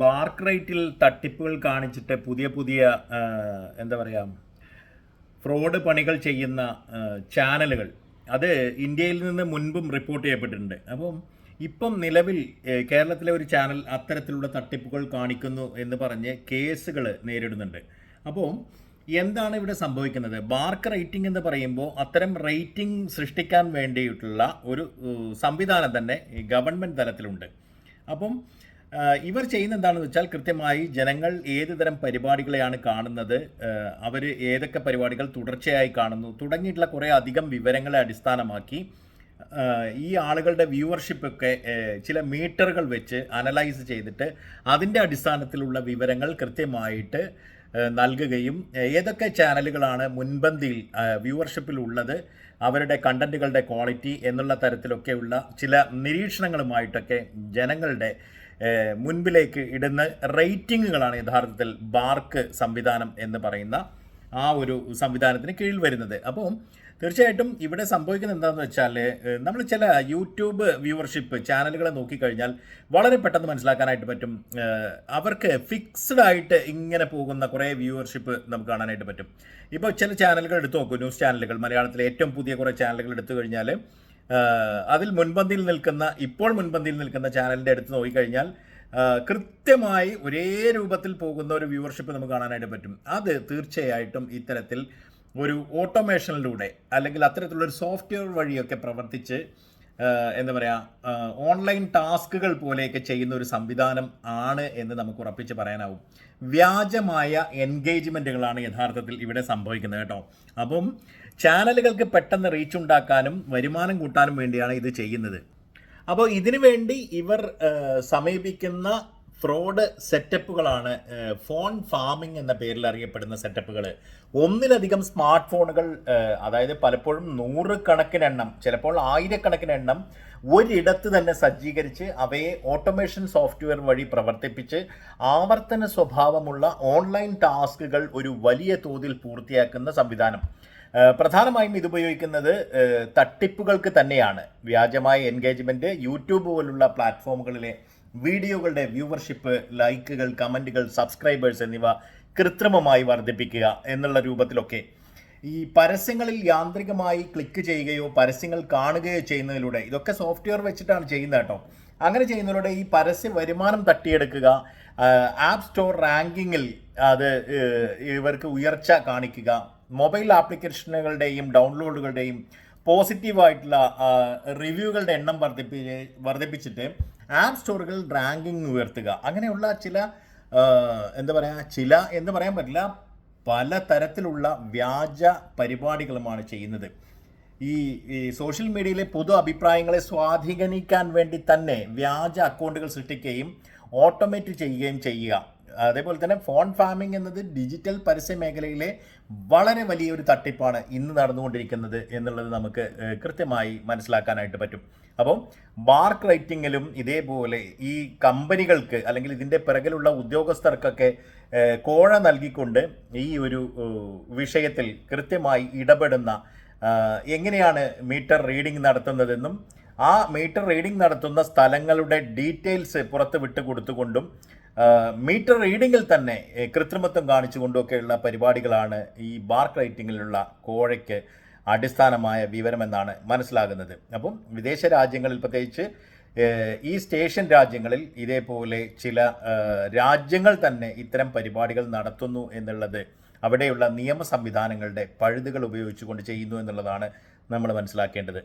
BARC റേറ്റിൽ തട്ടിപ്പുകൾ കാണിച്ചിട്ട് പുതിയ പുതിയ എന്താ പറയുക ഫ്രോഡ് പണികൾ ചെയ്യുന്ന ചാനലുകൾ. അത് ഇന്ത്യയിൽ നിന്ന് മുൻപും റിപ്പോർട്ട് ചെയ്യപ്പെട്ടിട്ടുണ്ട്. അപ്പം ഇപ്പം നിലവിൽ കേരളത്തിലെ ഒരു ചാനൽ അത്തരത്തിലുള്ള തട്ടിപ്പുകൾ കാണിക്കുന്നു എന്ന് പറഞ്ഞ് കേസുകൾ നേരിടുന്നുണ്ട്. അപ്പോൾ എന്താണ് ഇവിടെ സംഭവിക്കുന്നത്? ബാർക്ക് റേറ്റിംഗ് എന്ന് പറയുമ്പോൾ അത്തരം റേറ്റിംഗ് സൃഷ്ടിക്കാൻ വേണ്ടിയിട്ടുള്ള ഒരു സംവിധാനം തന്നെ ഗവൺമെന്റ് തലത്തിലുണ്ട്. അപ്പം ഇവർ ചെയ്യുന്ന എന്താണെന്ന് വെച്ചാൽ കൃത്യമായി ജനങ്ങൾ ഏത് തരം പരിപാടികളെയാണ് കാണുന്നത് അവർ ഏതൊക്കെ പരിപാടികൾ തുടർച്ചയായി കാണുന്നു തുടങ്ങിയിട്ടുള്ള കുറേ അധികം വിവരങ്ങളെ അടിസ്ഥാനമാക്കി ഈ ആളുകളുടെ വ്യൂവർഷിപ്പ് ഒക്കെ ചില മീറ്ററുകൾ വെച്ച് അനലൈസ് ചെയ്തിട്ട് അതിന്റെ അടിസ്ഥാനത്തിലുള്ള വിവരങ്ങൾ കൃത്യമായിട്ട് നൽകുകയും ഏതൊക്കെ ചാനലുകളാണ് മുൻപന്തിയിൽ വ്യൂവർഷിപ്പിൽ ഉള്ളത് അവരുടെ കണ്ടന്റുകളുടെ ക്വാളിറ്റി എന്നുള്ള തരത്തിലൊക്കെയുള്ള ചില നിരീക്ഷണങ്ങളുമായിട്ടൊക്കെ ജനങ്ങളുടെ മുൻപിലേക്ക് ഇടുന്ന റേറ്റിങ്ങുകളാണ് യഥാർത്ഥത്തിൽ ബാർക്ക് സംവിധാനം എന്ന് പറയുന്ന ആ ഒരു സംവിധാനത്തിന് കീഴിൽ വരുന്നത്. അപ്പം തീർച്ചയായിട്ടും ഇവിടെ സംഭവിക്കുന്നത് എന്താണെന്ന് വെച്ചാൽ നമ്മൾ ചില യൂട്യൂബ് വ്യൂവർഷിപ്പ് ചാനലുകളെ നോക്കിക്കഴിഞ്ഞാൽ വളരെ പെട്ടെന്ന് മനസ്സിലാക്കാനായിട്ട് പറ്റും. അവർക്ക് ഫിക്സ്ഡ് ആയിട്ട് ഇങ്ങനെ പോകുന്ന കുറേ വ്യൂവർഷിപ്പ് നമുക്ക് കാണാനായിട്ട് പറ്റും. ഇപ്പോൾ ചില ചാനലുകൾ എടുത്തു നോക്കൂ ന്യൂസ് ചാനലുകൾ. മലയാളത്തിലെ ഏറ്റവും പുതിയ കുറേ ചാനലുകൾ എടുത്തു കഴിഞ്ഞാൽ അതിൽ മുൻപന്തിയിൽ നിൽക്കുന്ന ഇപ്പോൾ മുൻപന്തിയിൽ നിൽക്കുന്ന ചാനലിന്റെ അടുത്ത് നോക്കിക്കഴിഞ്ഞാൽ കൃത്യമായി ഒരേ രൂപത്തിൽ പോകുന്ന ഒരു വ്യൂവർഷിപ്പ് നമുക്ക് കാണാനായിട്ട് പറ്റും. അത് തീർച്ചയായിട്ടും ഇത്തരത്തിൽ ഒരു ഓട്ടോമേഷനിലൂടെ അല്ലെങ്കിൽ അത്തരത്തിലുള്ള ഒരു സോഫ്റ്റ്വെയർ വഴിയൊക്കെ പ്രവർത്തിച്ച് എന്താ പറയുക ഓൺലൈൻ ടാസ്കുകൾ പോലെയൊക്കെ ചെയ്യുന്ന ഒരു സംവിധാനം ആണ് എന്ന് നമുക്ക് ഉറപ്പിച്ച് പറയാനാവും. വ്യാജമായ എൻഗേജ്മെന്റുകളാണ് യഥാർത്ഥത്തിൽ ഇവിടെ സംഭവിക്കുന്നത് കേട്ടോ. അപ്പം ചാനലുകൾക്ക് പെട്ടെന്ന് റീച്ച് ഉണ്ടാക്കാനും വരുമാനം കൂട്ടാനും വേണ്ടിയാണ് ഇത് ചെയ്യുന്നത്. അപ്പോൾ ഇതിനു വേണ്ടി ഇവർ സമീപിക്കുന്ന ഫ്രോഡ് സെറ്റപ്പുകളാണ് ഫോൺ ഫാമിംഗ് എന്ന പേരിൽ അറിയപ്പെടുന്ന സെറ്റപ്പുകൾ. ഒന്നിലധികം സ്മാർട്ട് ഫോണുകൾ അതായത് പലപ്പോഴും നൂറുകണക്കിന് എണ്ണം ചിലപ്പോൾ ആയിരക്കണക്കിന് എണ്ണം ഒരിടത്ത് തന്നെ സജ്ജീകരിച്ച് അവയെ ഓട്ടോമേഷൻ സോഫ്റ്റ്വെയർ വഴി പ്രവർത്തിപ്പിച്ച് ആവർത്തന സ്വഭാവമുള്ള ഓൺലൈൻ ടാസ്കുകൾ ഒരു വലിയ തോതിൽ പൂർത്തിയാക്കുന്ന സംവിധാനം. പ്രധാനമായും ഇത് ഉപയോഗിക്കുന്നത് തട്ടിപ്പുകൾക്ക് തന്നെയാണ്. വ്യാജമായ എൻഗേജ്മെന്റ് യൂട്യൂബ് പോലുള്ള പ്ലാറ്റ്ഫോമുകളിലെ വീഡിയോകളുടെ വ്യൂവർഷിപ്പ് ലൈക്കുകൾ കമന്റുകൾ സബ്സ്ക്രൈബേഴ്സ് എന്നിവ കൃത്രിമമായി വർദ്ധിപ്പിക്കുക എന്നുള്ള രൂപത്തിലൊക്കെ ഈ പരസ്യങ്ങളിൽ യാന്ത്രികമായി ക്ലിക്ക് ചെയ്യുകയോ പരസ്യങ്ങൾ കാണുകയോ ചെയ്യുന്നതിലൂടെ ഇതൊക്കെ സോഫ്റ്റ്വെയർ വെച്ചിട്ടാണ് ചെയ്യുന്നത് കേട്ടോ. അങ്ങനെ ചെയ്യുന്നതിലൂടെ ഈ പരസ്യ വരുമാനം തട്ടിയെടുക്കുക ആപ്പ് സ്റ്റോർ റാങ്കിങ്ങിൽ അത് ഇവർക്ക് ഉയർച്ച കാണിക്കുക മൊബൈൽ ആപ്ലിക്കേഷനുകളുടെയും ഡൗൺലോഡുകളുടെയും പോസിറ്റീവായിട്ടുള്ള റിവ്യൂകളുടെ എണ്ണം വർദ്ധിപ്പി വർദ്ധിപ്പിച്ചിട്ട് ആപ്പ് സ്റ്റോറുകൾ റാങ്കിങ് ഉയർത്തുക. അങ്ങനെയുള്ള ചില എന്താ പറയുക ചില എന്ന് പറയാൻ പറ്റില്ല പല തരത്തിലുള്ള വ്യാജ പരിപാടികളുമാണ് ചെയ്യുന്നത്. ഈ സോഷ്യൽ മീഡിയയിലെ പൊതു അഭിപ്രായങ്ങളെ സ്വാധീനിക്കാൻ വേണ്ടി തന്നെ വ്യാജ അക്കൗണ്ടുകൾ സൃഷ്ടിക്കുകയും ഓട്ടോമേറ്റ് ചെയ്യുകയും ചെയ്യുക. അതേപോലെ തന്നെ ഫോൺ ഫാമിംഗ് എന്നത് ഡിജിറ്റൽ പരസ്യ മേഖലയിലെ വളരെ വലിയൊരു തട്ടിപ്പാണ് ഇന്ന് നടന്നുകൊണ്ടിരിക്കുന്നത് എന്നുള്ളത് നമുക്ക് കൃത്യമായി മനസ്സിലാക്കാനായിട്ട് പറ്റും. അപ്പം മാർക്ക് റൈറ്റിങ്ങിലും ഇതേപോലെ ഈ കമ്പനികൾക്ക് അല്ലെങ്കിൽ ഇതിന്റെ പിറകിലുള്ള ഉദ്യോഗസ്ഥർക്കൊക്കെ കോഴ നൽകിക്കൊണ്ട് ഈ ഒരു വിഷയത്തിൽ കൃത്യമായി ഇടപെടുന്ന എങ്ങനെയാണ് മീറ്റർ റീഡിംഗ് നടത്തുന്നതെന്നും ആ മീറ്റർ റീഡിംഗ് നടത്തുന്ന സ്ഥലങ്ങളുടെ ഡീറ്റെയിൽസ് പുറത്ത് വിട്ട് കൊടുത്തുകൊണ്ടും മീറ്റർ റീഡിങ്ങിൽ തന്നെ കൃത്രിമത്വം കാണിച്ചുകൊണ്ടൊക്കെയുള്ള പരിപാടികളാണ് ഈ ബാർക്ക് റൈറ്റിങ്ങിലുള്ള കോഴയ്ക്ക് അടിസ്ഥാനമായ വിവരമെന്നാണ് മനസ്സിലാകുന്നത്. അപ്പം വിദേശ രാജ്യങ്ങളിൽ പ്രത്യേകിച്ച് ഈ സ്റ്റേഷൻ രാജ്യങ്ങളിൽ ഇതേപോലെ ചില രാജ്യങ്ങൾ തന്നെ ഇത്തരം പരിപാടികൾ നടത്തുന്നു എന്നുള്ളത് അവിടെയുള്ള നിയമ സംവിധാനങ്ങളുടെ പഴുതുകൾ ഉപയോഗിച്ചുകൊണ്ട് ചെയ്യുന്നു എന്നുള്ളതാണ് നമ്മൾ മനസ്സിലാക്കേണ്ടത്.